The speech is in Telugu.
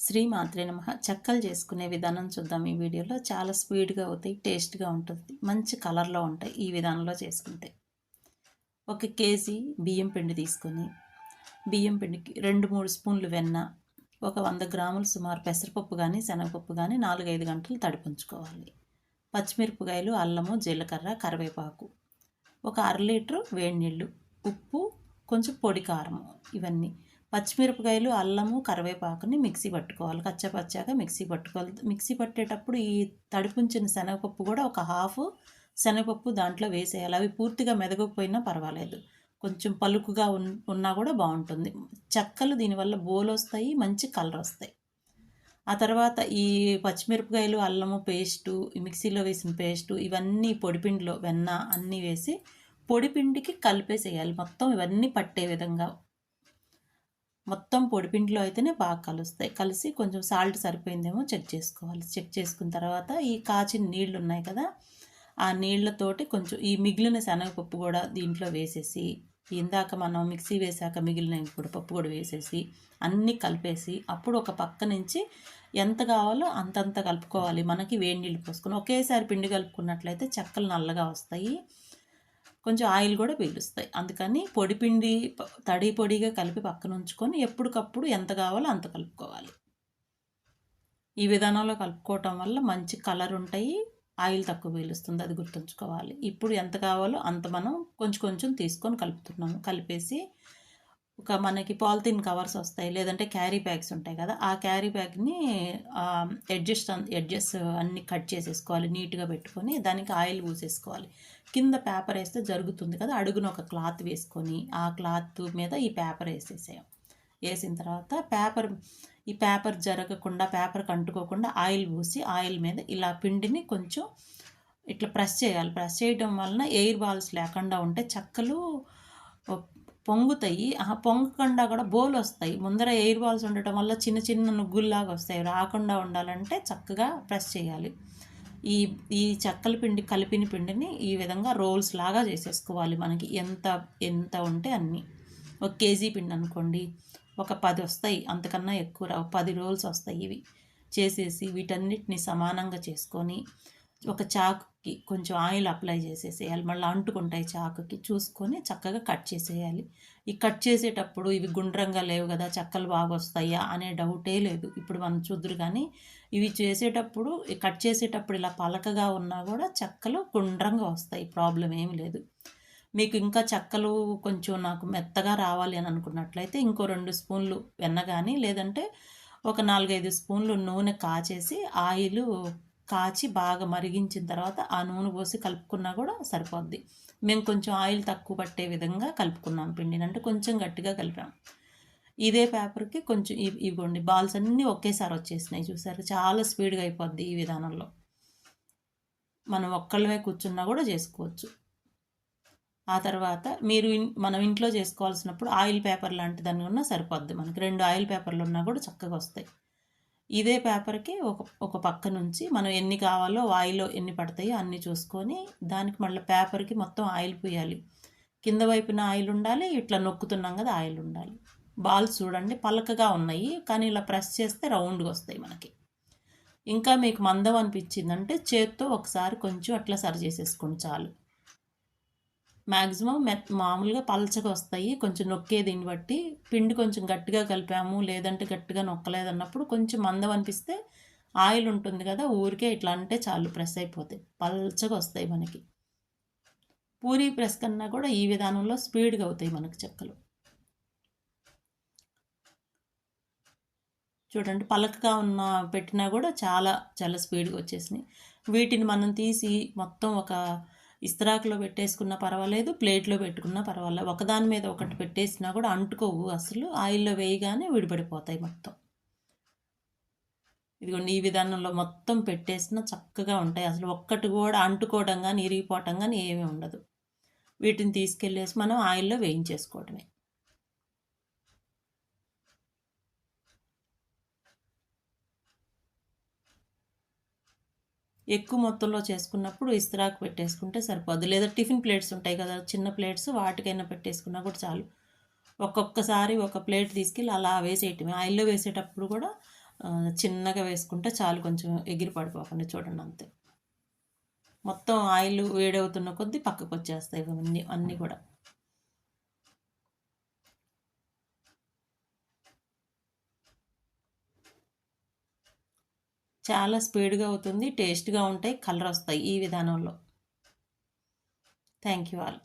శ్రీ మాత్రే నమ. చెక్కలు చేసుకునే విధానం చూద్దాం ఈ వీడియోలో. చాలా స్పీడ్గా అవుతాయి టేస్ట్గా ఉంటుంది. మంచి కలర్లో ఉంటాయి ఈ విధానంలో చేసుకుంటే. ఒక కేజీ బియ్యం పిండి తీసుకొని బియ్యం పిండికి రెండు మూడు స్పూన్లు వెన్న ఒక వంద గ్రాములు సుమారు పెసరపప్పు కానీ శనగపప్పు కానీ నాలుగైదు గంటలు తడిపించుకోవాలి పచ్చిమిరపకాయలు అల్లము జీలకర్ర కరివేపాకు ఒక అర లీటరు వేడి నీళ్ళు ఉప్పు కొంచెం పొడి కారము ఇవన్నీ. పచ్చిమిరపకాయలు అల్లము కరివేపాకుని మిక్సీ పట్టుకోవాలి. కచ్చపచ్చాక మిక్సీ పట్టుకోవాలి. మిక్సీ పట్టేటప్పుడు ఈ తడిపుంచిన శనగపప్పు కూడా ఒక హాఫ్ శనగపప్పు దాంట్లో వేసేయాలి. అవి పూర్తిగా మెదగకపోయినా పర్వాలేదు. కొంచెం పలుకుగా ఉన్ ఉన్నా కూడా బాగుంటుంది. చెక్కలు దీనివల్ల బోలు వస్తాయి మంచి కలర్ వస్తాయి. ఆ తర్వాత ఈ పచ్చిమిరపకాయలు అల్లము పేస్టు మిక్సీలో వేసిన పేస్టు ఇవన్నీ పొడిపిండిలో వెన్న అన్నీ వేసి పొడిపిండికి కలిపేసేయాలి. మొత్తం ఇవన్నీ పట్టే విధంగా మొత్తం పొడిపిండిలో అయితేనే బాగా కలుస్తాయి. కలిసి కొంచెం సాల్ట్ సరిపోయిందేమో చెక్ చేసుకోవాలి. చెక్ చేసుకున్న తర్వాత ఈ కాచిన నీళ్ళు ఉన్నాయి కదా ఆ నీళ్ళతోటి కొంచెం ఈ మిగిలిన శనగపప్పు కూడా దీంట్లో వేసేసి ఇందాక మనం మిక్సీ వేసాక మిగిలిన ఇప్పుడు పప్పు కూడా వేసేసి అన్నీ కలిపేసి అప్పుడు ఒక పక్క నుంచి ఎంత కావాలో అంతంత కలుపుకోవాలి. మనకి వేడి నీళ్ళు పోసుకొని ఒకేసారి పిండి కలుపుకున్నట్లయితే చెక్కలు నల్లగా వస్తాయి. కొంచెం ఆయిల్ కూడా పీలుస్తాయి. అందుకని పొడి పిండి తడి పొడిగా కలిపి పక్కన ఉంచుకొని ఎప్పటికప్పుడు ఎంత కావాలో అంత కలుపుకోవాలి. ఈ విధానంలో కలుపుకోవటం వల్ల మంచి కలర్ ఉంటాయి ఆయిల్ తక్కువ పీలుస్తుంది అది గుర్తుంచుకోవాలి. ఇప్పుడు ఎంత కావాలో అంత మనం కొంచెం కొంచెం తీసుకొని కలుపుతున్నాము. కలిపేసి ఒక మనకి పాలిథిన్ కవర్స్ వస్తాయి లేదంటే క్యారీ బ్యాగ్స్ ఉంటాయి కదా ఆ క్యారీ బ్యాగ్ని అడ్జస్ట్ అడ్జస్ట్ అన్ని కట్ చేసేసుకోవాలి నీట్గా పెట్టుకొని దానికి ఆయిల్ పూసేసుకోవాలి. కింద పేపర్ వేస్తే జరుగుతుంది కదా అడుగున ఒక క్లాత్ వేసుకొని ఆ క్లాత్ మీద ఈ పేపర్ వేసేసాం వేసిన తర్వాత పేపర్ ఈ పేపర్ జరగకుండా పేపర్కి అంటుకోకుండా ఆయిల్ పూసి ఆయిల్ మీద ఇలా పిండిని కొంచెం ఇట్లా ప్రెస్ చేయాలి. ప్రెస్ చేయడం వలన ఎయిర్ బాల్స్ లేకుండా ఉంటే చక్కలు పొంగుతాయి. ఆ పొంగకుండా కూడా బోలు వస్తాయి. ముందర ఎయిర్ బాల్స్ ఉండటం వల్ల చిన్న చిన్న నుగ్గుల్లాగా వస్తాయి. రాకుండా ఉండాలంటే చక్కగా ప్రెస్ చేయాలి. ఈ ఈ చెక్కల పిండి కలిపిన పిండిని ఈ విధంగా రోల్స్ లాగా చేసేసుకోవాలి మనకి. ఎంత ఎంత ఉంటే అన్నీ. ఒక కేజీ పిండి అనుకోండి. ఒక పది వస్తాయి. అంతకన్నా ఎక్కువ రావు. పది రోల్స్ వస్తాయి ఇవి. చేసేసి వీటన్నిటిని సమానంగా చేసుకొని ఒక చాకుకి కొంచెం ఆయిల్ అప్లై చేసేసేయాలి. మళ్ళీ అంటుకుంటాయి చాకుకి చూసుకొని చక్కగా కట్ చేసేయాలి. ఈ కట్ చేసేటప్పుడు ఇవి గుండ్రంగా లేవు కదా చెక్కలు బాగా వస్తాయా అనే డౌటే లేదు. ఇప్పుడు మనం చూద్దరు కానీ ఇవి చేసేటప్పుడు కట్ చేసేటప్పుడు ఇలా పలకగా ఉన్నా కూడా చెక్కలు గుండ్రంగా వస్తాయి. ప్రాబ్లం ఏమి లేదు. మీకు ఇంకా చెక్కలు కొంచెం నాకు మెత్తగా రావాలి అని అనుకున్నట్లయితే ఇంకో రెండు స్పూన్లు వెన్న కానీ లేదంటే ఒక నాలుగైదు స్పూన్లు నూనె కాచేసి ఆయిల్ కాచి బాగా మరిగించిన తర్వాత ఆ నూనె పోసి కలుపుకున్నా కూడా సరిపోద్ది. మేము కొంచెం ఆయిల్ తక్కువ పట్టే విధంగా కలుపుకున్నాం పిండిని. అంటే కొంచెం గట్టిగా కలిపాం. ఇదే పేపర్కి కొంచెం ఇవ్వండి. బాల్స్ అన్నీ ఒకేసారి వచ్చేసినాయి చూసారు? చాలా స్పీడ్గా అయిపోద్ది ఈ విధానంలో. మనం ఒక్కళ్ళమే కూర్చున్నా కూడా చేసుకోవచ్చు. ఆ తర్వాత మీరు మనం ఇంట్లో చేసుకోవాల్సినప్పుడు ఆయిల్ పేపర్ లాంటి దాన్ని ఉన్నా సరిపోద్ది. మనకి రెండు ఆయిల్ పేపర్లు ఉన్నా కూడా చక్కగా వస్తాయి. ఇదే పేపర్కి ఒక ఒక పక్క నుంచి మనం ఎన్ని కావాలో ఆయిల్ ఎన్ని పడతాయో అన్ని చూసుకొని దానికి మళ్ళీ పేపర్కి మొత్తం ఆయిల్ పోయాలి. కింద వైపున ఆయిల్ ఉండాలి ఇట్లా నొక్కుతున్నాం కదా ఆయిల్ ఉండాలి. బాల్స్ చూడండి పలకగా ఉన్నాయి కానీ ఇలా ప్రెస్ చేస్తే రౌండ్గా వస్తాయి మనకి. ఇంకా మీకు మందం అనిపించిందంటే చేత్తో ఒకసారి కొంచెం అట్లా సరి చేసేసుకోండి చాలు. మ్యాక్సిమం మెత్ మామూలుగా పలచగా వస్తాయి. కొంచెం నొక్కే దీన్ని బట్టి పిండి కొంచెం గట్టిగా కలిపాము లేదంటే గట్టిగా నొక్కలేదన్నప్పుడు కొంచెం మందం అనిపిస్తే ఆయిల్ ఉంటుంది కదా ఊరికే ఇట్లా అంటే చాలు ప్రెస్ అయిపోతాయి పల్చగా వస్తాయి మనకి. పూరి ప్రెస్ కన్నా కూడా ఈ విధానంలో స్పీడ్గా అవుతాయి మనకి చెక్కలు. చూడండి పలకగా ఉన్న పెట్టినా కూడా చాలా చాలా స్పీడ్గా వచ్చేసినాయి. వీటిని మనం తీసి మొత్తం ఒక ఇస్త్రాకులో పెట్టేసుకున్నా పర్వాలేదు ప్లేట్లో పెట్టుకున్నా పర్వాలేదు. ఒకదాని మీద ఒకటి పెట్టేసినా కూడా అంటుకోవు అసలు. ఆయిల్లో వేయగానే విడిపడిపోతాయి మొత్తం. ఇదిగోండి ఈ విధానంలో మొత్తం పెట్టేసినా చక్కగా ఉంటాయి. అసలు ఒక్కటి కూడా అంటుకోవడం కానీ ఇరిగిపోవటం కానీ ఏమీ ఉండదు. వీటిని తీసుకెళ్ళేసి మనం ఆయిల్లో వేయించేసుకోవటమే. ఎక్కువ మొత్తంలో చేసుకున్నప్పుడు ఇస్త్రాకు పెట్టేసుకుంటే సరిపోదు లేదా టిఫిన్ ప్లేట్స్ ఉంటాయి కదా చిన్న ప్లేట్స్ వాటికైనా పెట్టేసుకున్నా కూడా చాలు. ఒక్కొక్కసారి ఒక ప్లేట్ తీసుకెళ్ళి అలా వేసేయటమే. ఆయిల్లో వేసేటప్పుడు కూడా చిన్నగా వేసుకుంటే చాలు కొంచెం ఎగిరి పడిపోకుండా చూడండి అంతే. మొత్తం ఆయిల్ వేడవుతున్న కొద్దీ పక్కకు వచ్చేస్తాయి ఇవన్నీ అన్నీ కూడా. చాలా స్పీడ్గా అవుతుంది టేస్ట్గా ఉంటాయి కలర్ వస్తాయి ఈ విధానంలో. Thank you all.